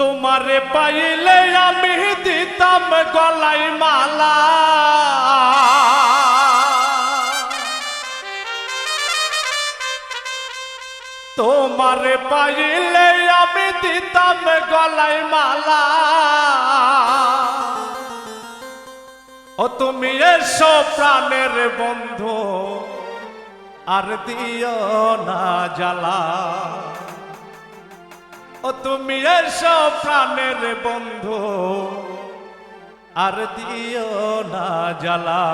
তোমারে পাইলে আমি দিতাম গলাই মালা। তোমারে পাইলে আমি দিতাম গলাই মালা। ও তুমি এসো প্রাণের বন্ধু, আর দিও না জ্বালা। ও তুমি এসব প্রাণের বন্ধু। আর দিও না জ্বালা।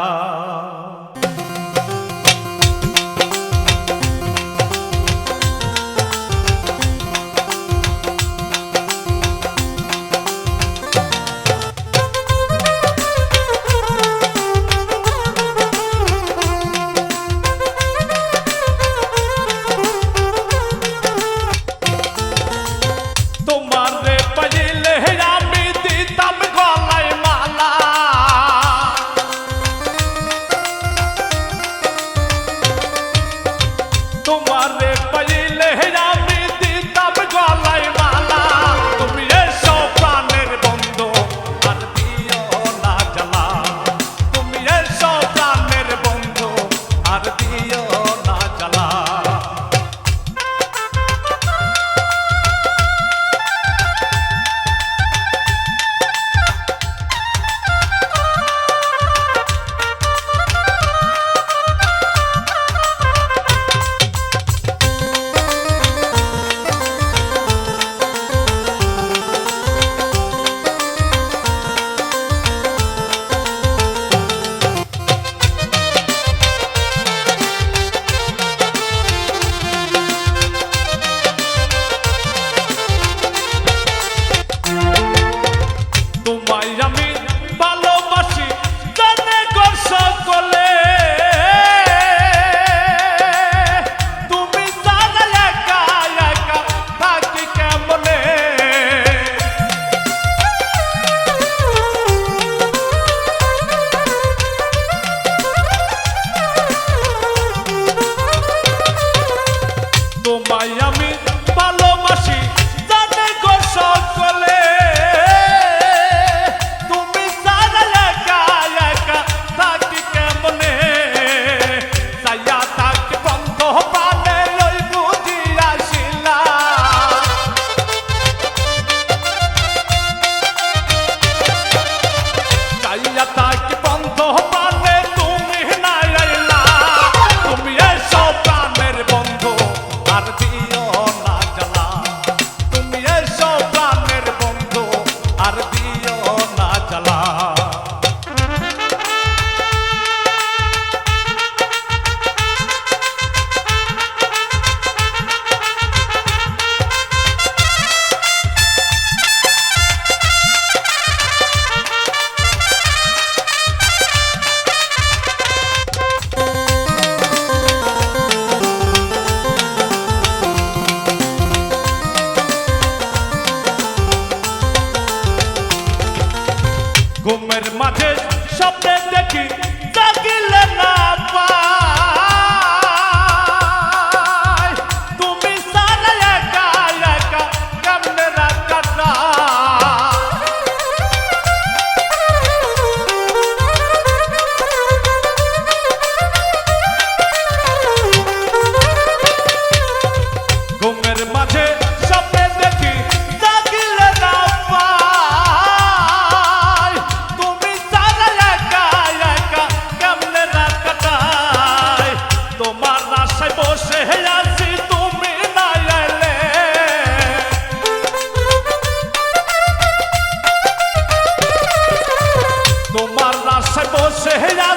চেহারা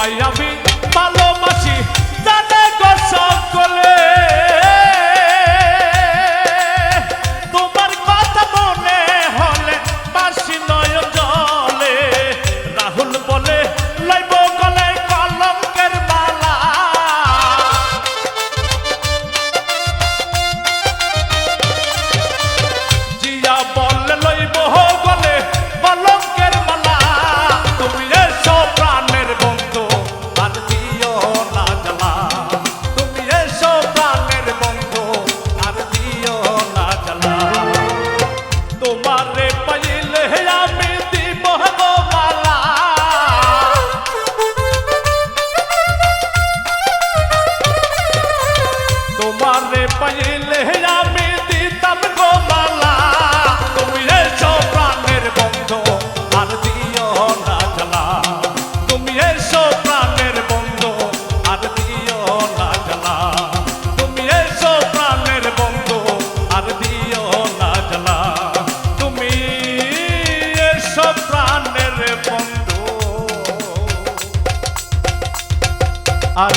পাই আমি আর